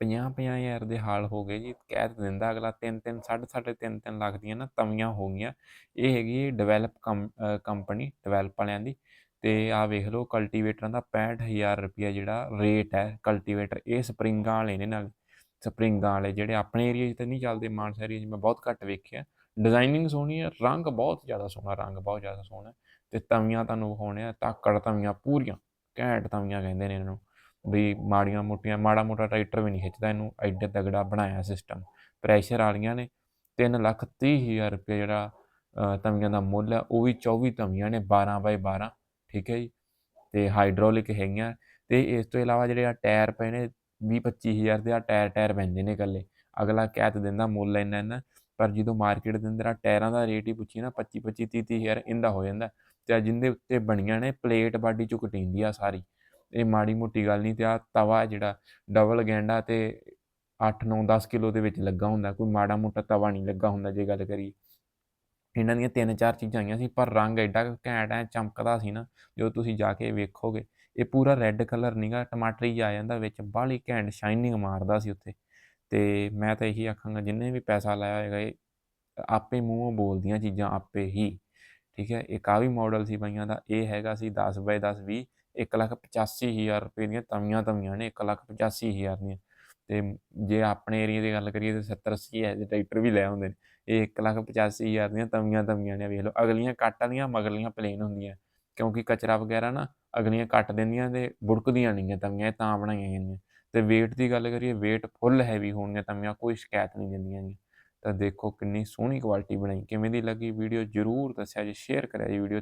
50-50 ਹਜ਼ਾਰ ਦੇ ਹਾਲ ਹੋ ਗਏ ਜੀ ਕਹਿ ਦਿੰਦਾ ਅਗਲਾ 3-3 3.5 3-3 ਲੱਖ ਦੀਆਂ ਨਾ ਤਵੀਆਂ ਹੋ ਗਈਆਂ। ਇਹ ਹੈਗੀ ਡਿਵੈਲਪ ਕੰਪਨੀ ਡਿਵੈਲਪ ਵਾਲਿਆਂ ਦੀ। ਤੇ ਆ ਵੇਖ ਲਓ ਕਲਟੀਵੇਟਰਾਂ ਦਾ 65000 ਰੁਪਿਆ ਜਿਹੜਾ ਰੇਟ ਹੈ ਕਲਟੀਵੇਟਰ ਇਹ ਸਪਰਿੰਗਾਂ ਵਾਲੇ ਨੇ ਨਾਲ। ਸਪਰਿੰਗਾਂ ਵਾਲੇ ਜਿਹੜੇ ਆਪਣੇ ਏਰੀਆ 'ਚ ਤਾਂ ਨਹੀਂ ਚੱਲਦੇ, ਮਾਨਸਾ ਏਰੀਆ 'ਚ ਮੈਂ ਬਹੁਤ ਘੱਟ ਵੇਖਿਆ। ਡਿਜ਼ਾਈਨਿੰਗ ਸੋਹਣੀ ਹੈ ਰੰਗ ਬਹੁਤ ਜ਼ਿਆਦਾ ਸੋਹਣਾ, ਰੰਗ ਬਹੁਤ ਜ਼ਿਆਦਾ ਸੋਹਣਾ। ਤੇ ਤਵੀਆਂ ਤੁਹਾਨੂੰ ਵਿਖਾਉਣੇ ਆ, ਤਾਕੜ ਤਵੀਆਂ ਪੂਰੀਆਂ, ਘੈਂਟ ਤਵੀਆਂ ਕਹਿੰਦੇ ਨੇ ਇਹਨਾਂ। ਨੂੰ ਵੀ ਮਾੜੀਆਂ ਮੋਟੀਆਂ, ਮਾੜਾ ਮੋਟਾ ਟਰੈਕਟਰ ਵੀ ਨਹੀਂ ਖਿੱਚਦਾ ਇਹਨੂੰ, ਐਡੇ ਤਗੜਾ ਬਣਾਇਆ ਸਿਸਟਮ ਪ੍ਰੈਸ਼ਰ ਵਾਲੀਆਂ ਨੇ 3 ਲੱਖ 30 ਹਜ਼ਾਰ ਰੁਪਏ ਜਿਹੜਾ ਤਵੀਆਂ ਦਾ ਮੁੱਲ ਹੈ ਉਹ ਵੀ 24 ਤਵੀਆਂ ਨੇ 12 ਬਾਈ 12 ਠੀਕ ਹੈ ਜੀ? ਤੇ ਹਾਈਡ੍ਰੋਲਿਕ ਹੈਗੀਆਂ। ਤੇ ਇਸ ਤੋਂ ਇਲਾਵਾ ਜਿਹੜੇ ਆ ਟਾਇਰ ਪਏ ਨੇ 20 25000 ਦੇ ਆ ਟਾਇਰ ਟਾਇਰ ਪੈਂਦੇ ਨੇ ਇਕੱਲੇ। ਅਗਲਾ ਕਹਿ ਦਿੰਦਾ ਮੁੱਲ ਇੰਨਾ ਇੰਨਾ, ਪਰ ਜਦੋਂ ਮਾਰਕੀਟ ਦੇ ਅੰਦਰ ਆ ਟਾਇਰਾਂ ਦਾ ਰੇਟ ਹੀ ਪੁੱਛੀ ਨਾ 25 25 30 30 ਹਜ਼ਾਰ ਇਹਦਾ ਹੋ ਜਾਂਦਾ। ਤੇ ਆ ਜਿੰਦੇ ਉੱਤੇ ਬਣੀਆਂ ਨੇ ਪਲੇਟ ਬਾਡੀ ਚੋਂ ਆ ਸਾਰੀ। ਇਹ ਮਾੜੀ ਮੋਟੀ ਗੱਲ ਨਹੀਂ ਤੇ ਆ ਤਵਾ ਜਿਹੜਾ ਡਬਲ ਗੈਂਡਾ ਤੇ 8 9 10 ਕਿਲੋ ਦੇ ਵਿੱਚ ਲੱਗਾ ਹੁੰਦਾ, ਕੋਈ ਮਾੜਾ ਮੋਟਾ ਤਵਾ ਨਹੀਂ ਲੱਗਾ ਹੁੰਦਾ ਜੇ ਗੱਲ ਕਰੀਏ। ਇਹਨਾਂ ਦੀਆਂ ਤਿੰਨ ਚਾਰ ਚੀਜ਼ਾਂ ਆਈਆਂ ਸੀ, ਪਰ ਰੰਗ ਐਡਾ ਘੈਂਟ ਐ ਚਮਕਦਾ ਸੀ ਨਾ, ਜਦੋਂ ਤੁਸੀਂ ਜਾ ਕੇ ਵੇਖੋਗੇ, ਇਹ ਪੂਰਾ ਰੈੱਡ ਕਲਰ ਨਹੀਂਗਾ ਟਮਾਟਰੀ ਆ ਜਾਂਦਾ, ਵਿੱਚ ਬਾਹਲੀ ਘੈਂਟ ਸ਼ਾਈਨਿੰਗ ਮਾਰਦਾ ਸੀ ਉੱਥੇ। ਤੇ ਮੈਂ ਤਾਂ ਇਹੀ ਆਖਾਂਗਾ, ਜਿੰਨੇ ਵੀ ਪੈਸਾ ਲਾਇਆ ਹੋਏਗਾ, ਇਹ ਆਪੇ ਮੂੰਹੋਂ ਬੋਲਦੀਆਂ ਚੀਜ਼ਾਂ ਆਪੇ ਹੀ, ਠੀਕ ਹੈ? ਇੱਕ ਆ ਵੀ ਮਾਡਲ ਸੀ ਬਾਈਆਂ ਦਾ, ਇਹ ਹੈਗਾ ਸੀ 10 ਬਾਏ 10 20 ਇੱਕ ਲੱਖ ਪਚਾਸੀ ਹਜ਼ਾਰ ਰੁਪਏ ਦੀਆਂ ਤਵੀਆਂ ਤਵੀਆਂ ਨੇ, ਇੱਕ ਲੱਖ ਪਚਾਸੀ ਹਜ਼ਾਰ ਦੀਆਂ। ਤੇ ਜੇ ਆਪਣੇ ਏਰੀਆ ਦੀ ਗੱਲ ਕਰੀਏ ਤਾਂ 70 80 ਹਜ਼ਾਰ ਦੇ ਟਰੈਕਟਰ ਵੀ ਲੈ ਆਉਂਦੇ ਨੇ, ਇਹ ਇੱਕ ਲੱਖ ਪਚਾਸੀ ਹਜ਼ਾਰ ਦੀਆਂ ਤਵੀਆਂ ਤਵੀਆਂ ਨੇ, ਵੇਖ ਲਓ। ਅਗਲੀਆਂ ਕੱਟ ਵਾਲੀਆਂ, ਮਗਲੀਆਂ ਪਲੇਨ ਹੁੰਦੀਆਂ। ਕਿਉਂਕਿ ਕਚਰਾ ਵਗੈਰਾ ਨਾ ਅਗਲੀਆਂ ਕੱਟ ਦਿੰਦੀਆਂ ਤੇ ਬੁੜਕਦੀਆਂ ਨਹੀਂ ਗੀਆਂ ਤਵੀਆਂ, ਇਹ ਤਾਂ ਬਣਾਈਆਂ ਜਾਂਦੀਆਂ ਤੇ weight ਦੀ ਗੱਲ ਕਰੀਏ, weight ਫੁੱਲ ਹੈਵੀ ਹੋਣਗੀਆਂ ਤਵੀਆਂ, ਕੋਈ ਸ਼ਿਕਾਇਤ ਨਹੀਂ ਦਿੰਦੀਆਂ ਜੀ ਤਾਂ ਦੇਖੋ ਕਿੰਨੀ ਸੋਹਣੀ ਕੁਆਲਿਟੀ ਬਣਾਈ, ਕਿਵੇਂ ਦੀ ਲੱਗੀ ਵੀਡੀਓ, ਜਰੂਰ ਦੱਸਿਆ ਜੀ ਸ਼ੇਅਰ ਕਰਿਆ ਜੀ ਵੀਡੀਓ।